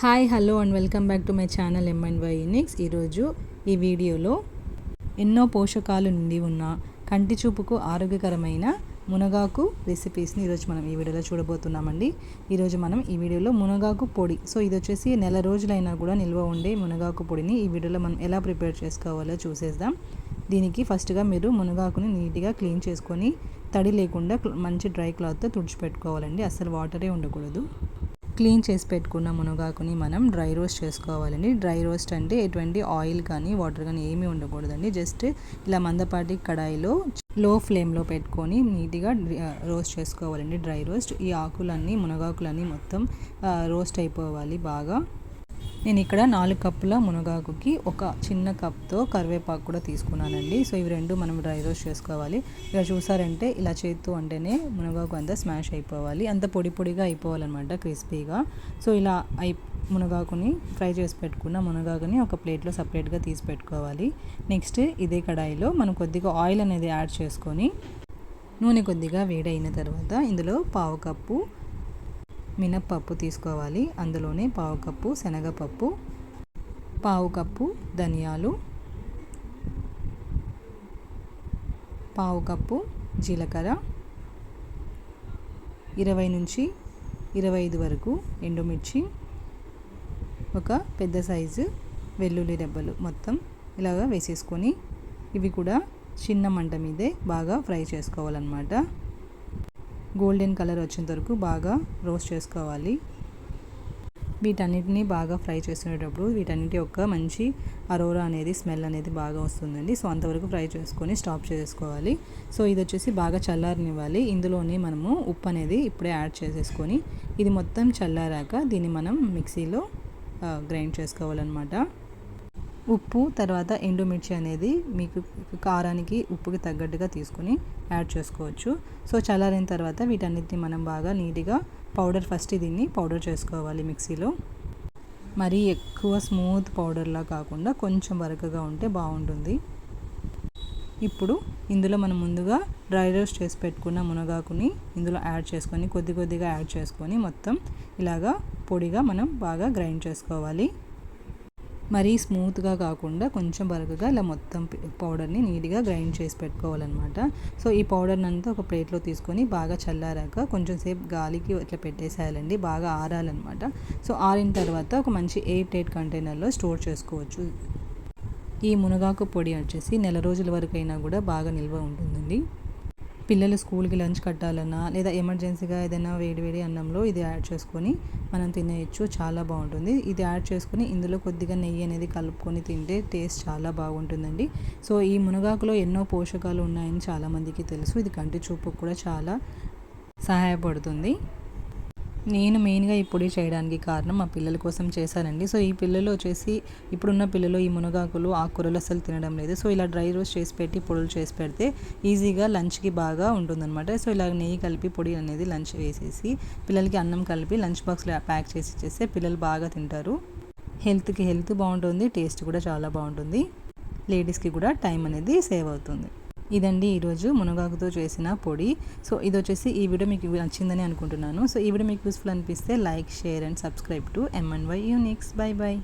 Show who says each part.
Speaker 1: Hi hello and welcome back to my channel MN Y Uniques ఈరోజు ఈ వీడియోలో ఎన్నో పోషకాలు నిండి ఉన్న కంటి చూపుకు ఆరోగ్యకరమైన మునగాకు రెసిపీస్ని ఈరోజు మనం ఈ వీడియోలో చూడబోతున్నామండి. ఈరోజు మనం ఈ వీడియోలో మునగాకు పొడి సో ఇది వచ్చేసి నెల రోజులైనా కూడా నిల్వ ఉండే మునగాకు పొడిని ఈ వీడియోలో మనం ఎలా ప్రిపేర్ చేసుకోవాలో చూసేద్దాం. దీనికి ఫస్ట్గా మీరు మునగాకుని నీట్గా క్లీన్ చేసుకొని తడి లేకుండా మంచి డ్రై క్లాత్తో తుడిచిపెట్టుకోవాలండి. అసలు వాటరే ఉండకూడదు. క్లీన్ చేసి పెట్టుకున్న మునగాకుని మనం డ్రై రోస్ట్ చేసుకోవాలండి. డ్రై రోస్ట్ అంటే ఎటువంటి ఆయిల్ కానీ వాటర్ కానీ ఏమీ ఉండకూడదండి. జస్ట్ ఇలా మందపాటి కడాయిలో లో ఫ్లేమ్లో పెట్టుకొని నీట్గా రోస్ట్ చేసుకోవాలండి డ్రై రోస్ట్. ఈ ఆకులన్నీ మునగాకులన్నీ మొత్తం రోస్ట్ అయిపోవాలి బాగా. నేను ఇక్కడ నాలుగు కప్పుల మునగాకుకి ఒక చిన్న కప్తో కరివేపాకు కూడా తీసుకున్నానండి. సో ఇవి రెండు మనం డ్రై రోస్ట్ చేసుకోవాలి. ఇక చూసారంటే ఇలా చేత్తు అంటేనే మునగాకు అంతా స్మాష్ అయిపోవాలి. అంత పొడి పొడిగా అయిపోవాలన్నమాట క్రిస్పీగా. సో ఇలా అయి మునగాకుని ఫ్రై చేసి పెట్టుకున్న మునగాకుని ఒక ప్లేట్లో సపరేట్గా తీసి పెట్టుకోవాలి. నెక్స్ట్ ఇదే కడాయిలో మనం కొద్దిగా ఆయిల్ అనేది యాడ్ చేసుకొని నూనె కొద్దిగా వేడైన తర్వాత ఇందులో పావు కప్పు మినప్పప్పు తీసుకోవాలి. అందులోనే పావు కప్పు శనగపప్పు పావు కప్పు ధనియాలు పావు కప్పు జీలకర్ర ఇరవై నుంచి ఇరవై ఐదు వరకు ఎండుమిర్చి ఒక పెద్ద సైజు వెల్లుల్లి రెబ్బలు మొత్తం ఇలాగా వేసేసుకొని ఇవి కూడా చిన్న మంట మీదే బాగా ఫ్రై చేసుకోవాలన్నమాట. గోల్డెన్ కలర్ వచ్చేంత వరకు బాగా రోస్ట్ చేసుకోవాలి. వీటన్నిటిని బాగా ఫ్రై చేసుకునేటప్పుడు వీటన్నిటి యొక్క మంచి అరోరా అనేది స్మెల్ అనేది బాగా వస్తుందండి. సో అంతవరకు ఫ్రై చేసుకొని స్టాప్ చేసుకోవాలి. సో ఇది వచ్చేసి బాగా చల్లారనివ్వాలి. ఇందులోనే మనము ఉప్పు అనేది ఇప్పుడే యాడ్ చేసేసుకొని ఇది మొత్తం చల్లారాక దీన్ని మనం మిక్సీలో గ్రైండ్ చేసుకోవాలన్నమాట. ఉప్పు తర్వాత ఎండుమిర్చి అనేది మీకు కారానికి ఉప్పుకి తగ్గట్టుగా తీసుకుని యాడ్ చేసుకోవచ్చు. సో చల్లారిన తర్వాత వీటన్నిటిని మనం బాగా నీట్గా పౌడర్ ఫస్ట్ దీన్ని పౌడర్ చేసుకోవాలి మిక్సీలో. మరీ ఎక్కువ స్మూత్ పౌడర్లా కాకుండా కొంచెం వరకగా ఉంటే బాగుంటుంది. ఇప్పుడు ఇందులో మనం ముందుగా డ్రై రోస్ట్ చేసి పెట్టుకున్న మునగాకుని ఇందులో యాడ్ చేసుకొని కొద్ది కొద్దిగా యాడ్ చేసుకొని మొత్తం ఇలాగా పొడిగా మనం బాగా గ్రైండ్ చేసుకోవాలి. మరీ స్మూత్గా కాకుండా కొంచెం బరకగా ఇలా మొత్తం పౌడర్ని నీట్గా గ్రైండ్ చేసి పెట్టుకోవాలన్నమాట. సో ఈ పౌడర్ని అంతా ఒక ప్లేట్లో తీసుకొని బాగా చల్లారాక కొంచెం సేపు గాలికి ఇట్లా పెట్టేసేయాలండి. బాగా ఆరాలన్నమాట. సో ఆరిన తర్వాత ఒక మంచి ఎయిట్ ఎయిట్ కంటైనర్లో స్టోర్ చేసుకోవచ్చు. ఈ మునగాకు పొడి వచ్చేసి నెల రోజుల వరకు అయినా కూడా బాగా నిల్వ ఉంటుందండి. పిల్లలు స్కూల్కి లంచ్ కట్టాలన్నా లేదా ఎమర్జెన్సీగా ఏదైనా వేడి వేడి అన్నంలో ఇది యాడ్ చేసుకొని మనం తినేయచ్చు చాలా బాగుంటుంది. ఇది యాడ్ చేసుకొని ఇందులో కొద్దిగా నెయ్యి అనేది కలుపుకొని తింటే టేస్ట్ చాలా బాగుంటుందండి. సో ఈ మునగాకులో ఎన్నో పోషకాలు ఉన్నాయని చాలామందికి తెలుసు. ఇది కంటి చూపుకు కూడా చాలా సహాయపడుతుంది. నేను మెయిన్గా ఈ పొడి చేయడానికి కారణం మా పిల్లల కోసం చేశానండి. సో ఈ పిల్లలు వచ్చేసి ఇప్పుడున్న పిల్లలు ఈ మునగాకులు ఆకుకూరలు అసలు తినడం లేదు. సో ఇలా డ్రై రోస్ట్ చేసి పెట్టి పొడులు చేసి పెడితే ఈజీగా లంచ్కి బాగా ఉంటుందన్నమాట. సో ఇలా నెయ్యి కలిపి పొడి అనేది లంచ్ వేసేసి పిల్లలకి అన్నం కలిపి లంచ్ బాక్స్లో ప్యాక్ చేసి ఇచ్చేస్తే పిల్లలు బాగా తింటారు. హెల్త్కి హెల్త్ బాగుంటుంది టేస్ట్ కూడా చాలా బాగుంటుంది. లేడీస్కి కూడా టైం అనేది సేవ్ అవుతుంది. ఇదండి ఈరోజు మునగాకుతో చేసిన పొడి. సో ఇది వచ్చేసి ఈ వీడియో మీకు నచ్చిందని అనుకుంటున్నాను. సో ఈ వీడియో మీకు యూస్ఫుల్ అనిపిస్తే like share and subscribe to MNY Uniques bye bye.